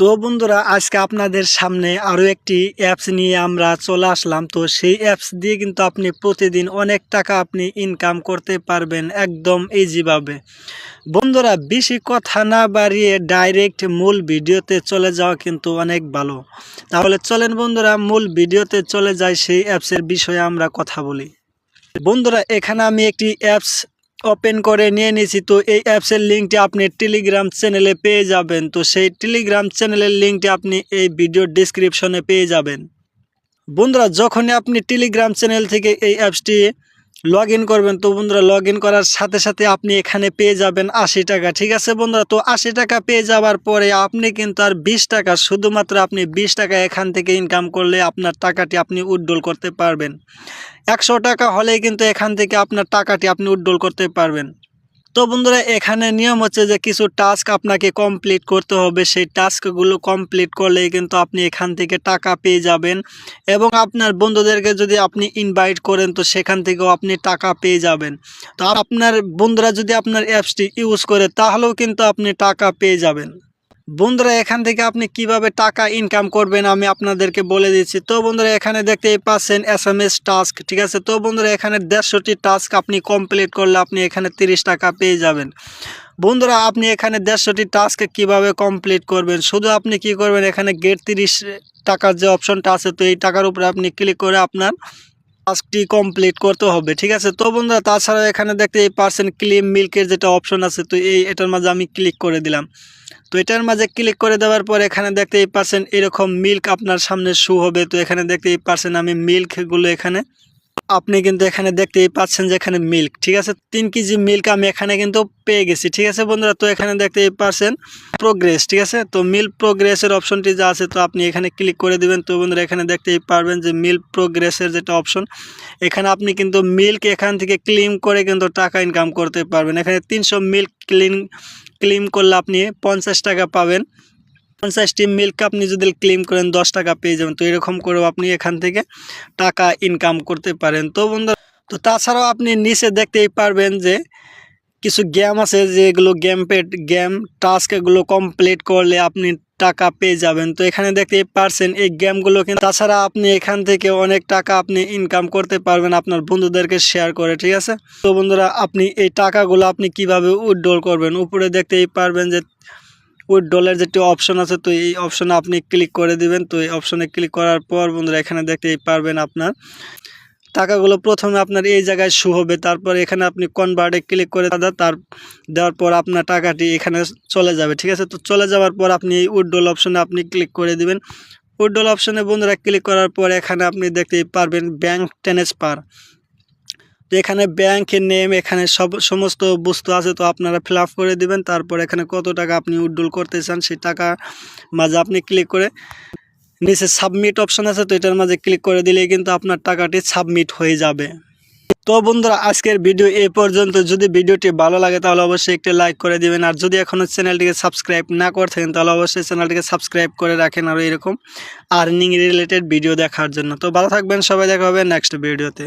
তো বন্ধুরা, আজকে আপনাদের সামনে আরও একটি অ্যাপস নিয়ে আমরা চলে আসলাম। তো সেই অ্যাপস দিয়ে কিন্তু আপনি প্রতিদিন অনেক টাকা আপনি ইনকাম করতে পারবেন একদম ইজিভাবে বন্ধুরা, বেশি কথা না বাড়িয়ে ডাইরেক্ট মূল ভিডিওতে চলে যাওয়া কিন্তু অনেক ভালো। তাহলে চলেন বন্ধুরা, মূল ভিডিওতে চলে যাই সেই অ্যাপসের বিষয়ে আমরা কথা বলি। বন্ধুরা, এখানে আমি একটি অ্যাপস ওপেন করে নিয়ে নিয়েছি তো এই অ্যাপসের লিঙ্কটি আপনি টেলিগ্রাম চ্যানেলে পেয়ে যাবেন। তো সেই টেলিগ্রাম চ্যানেলের লিঙ্কটি আপনি এই ভিডিওর ডিসক্রিপশনে পেয়ে যাবেন। বন্ধুরা, যখনই আপনি টেলিগ্রাম চ্যানেল থেকে এই অ্যাপসটি লগ ইন করবেন। তো বন্ধুরা লগ ইন করার সাথে সাথে আপনি এখানে পেয়ে যাবেন আশি টাকা। ঠিক আছে বন্ধুরা? তো আশি টাকা পেয়ে যাওয়ার পরে আপনি কিন্তু আর বিশ টাকা, শুধুমাত্র আপনি বিশ টাকা এখান থেকে ইনকাম করলে আপনার টাকাটি আপনি উড্ডল করতে পারবেন। একশো টাকা হলেই কিন্তু এখান থেকে আপনার টাকাটি আপনি উড্ডল করতে পারবেন। তো বন্ধুরা, এখানে নিয়ম হচ্ছে যে কিছু টাস্ক আপনাকে কমপ্লিট করতে হবে। সেই টাস্কগুলো কমপ্লিট করলেই কিন্তু আপনি এখান থেকে টাকা পেয়ে যাবেন এবং আপনার বন্ধুদেরকে যদি আপনি ইনভাইট করেন, তো সেখান থেকেও আপনি টাকা পেয়ে যাবেন। তো আপনার বন্ধুরা যদি আপনার অ্যাপসটি ইউজ করে, তাহলেও কিন্তু আপনি টাকা পেয়ে যাবেন। বন্ধুরা, এখান থেকে আপনি কীভাবে টাকা ইনকাম করবেন আমি আপনাদেরকে বলে দিচ্ছি। তো বন্ধুরা, এখানে দেখতেই পাচ্ছেন এস এম এস টাস্ক ঠিক আছে? তো বন্ধুরা, এখানে দেড়শোটি টাস্ক আপনি কমপ্লিট করলে আপনি এখানে তিরিশ টাকা পেয়ে যাবেন। বন্ধুরা, আপনি এখানে দেড়শোটি টাস্ক কীভাবে কমপ্লিট করবেন? শুধু আপনি কি করবেন? এখানে গেট তিরিশ টাকার যে অপশনটা আছে, তো এই টাকার উপরে আপনি ক্লিক করে আপনার টাস্কটি কমপ্লিট করতে হবে, ঠিক আছে? তো বন্ধুরা, তাছাড়া এখানে দেখতে এই পার্সেন্ট ক্লিম মিল্কের যেটা অপশন আছে, তো এই, এটার মাঝে আমি ক্লিক করে দিলাম। তো এটার মাঝে ক্লিক করে দেওয়ার পর এখানে দেখতে এই পার্সেন্ট এরকম মিল্ক আপনার সামনে শু হবে। তো এখানে দেখতে এই পার্সেন্ট আমি মিল্কগুলো এখানে আপনি কিন্তু এখানে দেখতেই পাচ্ছেন যে এখানে মিল্ক ঠিক আছে? তিন কেজি মিল্ক আমি এখানে কিন্তু পেয়ে গেছি, ঠিক আছে বন্ধুরা? তো এখানে দেখতেই পাচ্ছেন প্রোগ্রেস ঠিক আছে? তো মিল্ক প্রোগ্রেসের অপশনটি যা আছে, তো আপনি এখানে ক্লিক করে দিবেন। তো বন্ধুরা, এখানে দেখতেই পারবেন যে মিল্ক প্রোগ্রেসের যেটা অপশন এখানে আপনি কিন্তু মিল্ক এখান থেকে ক্লিম করে কিন্তু টাকা ইনকাম করতে পারবেন। এখানে তিনশো মিল্ক ক্লিন ক্লিম করলে আপনি পঞ্চাশ টাকা পাবেন। পঞ্চাশটি মিল্ক আপনি যদি ক্লেম করেন, দশ টাকা পেয়ে যাবেন। তো এরকম করেও আপনি এখান থেকে টাকা ইনকাম করতে পারেন। তো বন্ধু তো তাছাড়াও আপনি নিচে দেখতেই পারবেন যে কিছু গেম আছে যেগুলো গেম পেড গেম টাস্ক এগুলো কমপ্লিট করলে আপনি টাকা পেয়ে যাবেন। তো এখানে দেখতেই পারছেন এই গেমগুলো কিন্তু, তাছাড়া আপনি এখান থেকে অনেক টাকা আপনি ইনকাম করতে পারবেন আপনার বন্ধুদেরকে শেয়ার করে, ঠিক আছে? তো বন্ধুরা, আপনি এই টাকাগুলো আপনি কীভাবে উইথড্রল করবেন? উপরে দেখতেই পারবেন যে উইথড্রলের যেটি অপশন আছে, তো এই অপশনে আপনি ক্লিক করে দিবেন। তো এই অপশনে ক্লিক করার পর বন্ধুরা, এখানে দেখতেই পারবেন আপনার টাকাগুলো প্রথমে আপনার এই জায়গায় শু হবে। তারপর এখানে আপনি কনভার্টে ক্লিক করে দাদা তার দেওয়ার পর আপনার টাকাটি এখানে চলে যাবে, ঠিক আছে? তো চলে যাওয়ার পর আপনি এই উইথড্রল অপশনে আপনি ক্লিক করে দিবেন। উইথড্রল অপশনে বন্ধুরা ক্লিক করার পর এখানে আপনি দেখতেই পারবেন ব্যাঙ্ক ট্রান্সফার তো এখানে ব্যাংকের নেম এখানে সব, সমস্ত বস্তু আছে, তো আপনারা ফিল করে দিবেন। তারপর এখানে কত টাকা আপনি উইথড্রল করতে চান, সেই টাকা মাঝে আপনি ক্লিক করে নিচে সাবমিট অপশন আছে, তো এটার মাঝে ক্লিক করে দিলেই কিন্তু আপনার টাকাটি সাবমিট হয়ে যাবে। তো বন্ধুরা, আজকের ভিডিও এ পর্যন্ত। যদি ভিডিওটি ভালো লাগে, তাহলে অবশ্যই একটি লাইক করে দিবেন। আর যদি এখনও চ্যানেলটিকে সাবস্ক্রাইব না করে থাকেন তাহলে অবশ্যই চ্যানেলটিকে সাবস্ক্রাইব করে রাখেন আর এরকম আর্নিং রিলেটেড ভিডিও দেখার জন্য। তো ভালো থাকবেন, সবাই দেখা হবে নেক্সট ভিডিওতে